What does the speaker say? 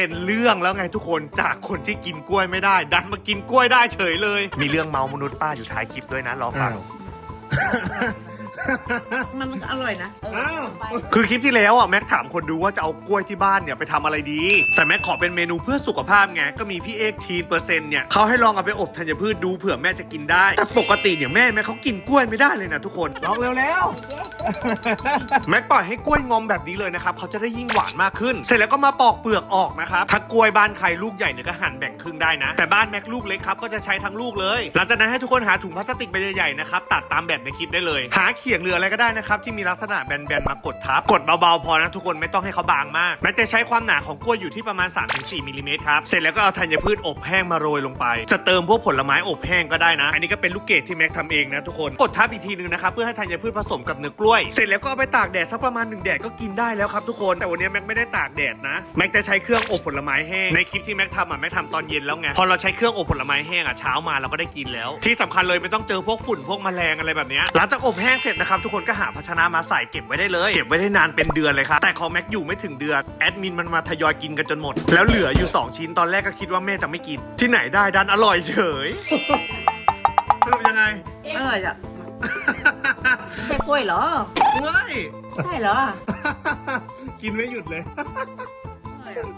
เป็นเรื่องแล้วไงทุกคนจากคนที่กินกล้วยไม่ได้ ดันมากินกล้วยได้เฉยเลย มีเรื่องเมามนุษย์ป้าอยู่ท้ายคลิปด้วยนะรอฟัง มันอร่อยนะอ้าวคือคลิปที่แล้วอะแม็กถามคนดูว่าจะเอากล้วยที่บ้านเนี่ยไปทำอะไรดี แต่แม็กขอเป็นเมนูเพื่อสุขภาพไงก็มีพี่เอกทีนเปอร์เซ็นต์เนี่ยเขาให้ลองเอาไปอบธัญพืชดูเผื่อแม่จะกินได้ แต่ปกติเนี่ยแม่แม่เขากินกล้วยไม่ได้เลยนะทุกคน ลองเร็วแล้ว แม็กปล่อยให้กล้วยงอมแบบนี้เลยนะครับเขาจะได้ยิ่งหวานมากขึ้น เสร็จแล้วก็มาปอกเปลือกออกนะครับถ้ากล้วยบ้านใครลูกใหญ่เนี่ยก็หั่นแบ่งครึ่งได้นะ แต่บ้านแม็กลูกเล็กครับก็จะใช้ทั้งลูกเลย หลังจากนั้นให้ทุกคนหาถุงพลาสติกใบใหญ่ๆนะครับตัดตามแบบในคลิปได้เลย หาเขียขียงหรืออะไรก็ได้นะครับที่มีลักษณะแบนๆมากดทับ กดเบาๆพอนะทุกคนไม่ต้องให้เขาบางมากแม็กจะใช้ความหนาของกล้วยอยู่ที่ประมาณ 3-4มิลลิเมตรครับเสร็จแล้วก็เอาธัญพืชอบแห้งมาโรยลงไป จะเติมพวกผลไม้อบแห้งก็ได้นะ อันนี้ก็เป็นลูกเกดที่แม็กทำเองนะทุกคนกดทับอีกทีนึงนะครับเพื่อให้ธัญพืชผสมกับเนื้อกล้วย เสร็จแล้วก็เอาไปตากแดดสักประมาณหนึ่งแดดก็กินได้แล้วครับทุกคนแต่วันนี้แม็กไม่ได้ตากแดดนะแม็กจะใช้เครื่องอบผลไม้แห้งในคลิปที่แม็กทำอะแม็กทำตอนเย็นแล้วไงพอเราใช้เครื่องอบผลไม้แห้งอะเช้ามาเราก็ได้กินแล้ว ที่สำคัญเลยไม่ต้องเจอพวกฝุ่นพวกแมลงอะไรแบบนี้หลังจากอบแห้งเสร็จนะครับทุกคนก็หาภาชนะมาใส่เก็บไว้ได้เลยเก็บไว้ได้นานเป็นเดือนเลยครับแต่ของแม็กอยู่ไม่ถึงเดือนแอดมินมันมาทยอยกินกันจนหมด แล้วเหลืออยู่ 2 ชิ้นตอนแรกก็คิดว่าแม่จะไม่กิน ที่ไหนได้ดันอร่อยเฉยสรุปยังไงอร่อยจ้ะใช่กล้วยเหรอเว้ยใช่เหรอ กินไม่หยุดเลย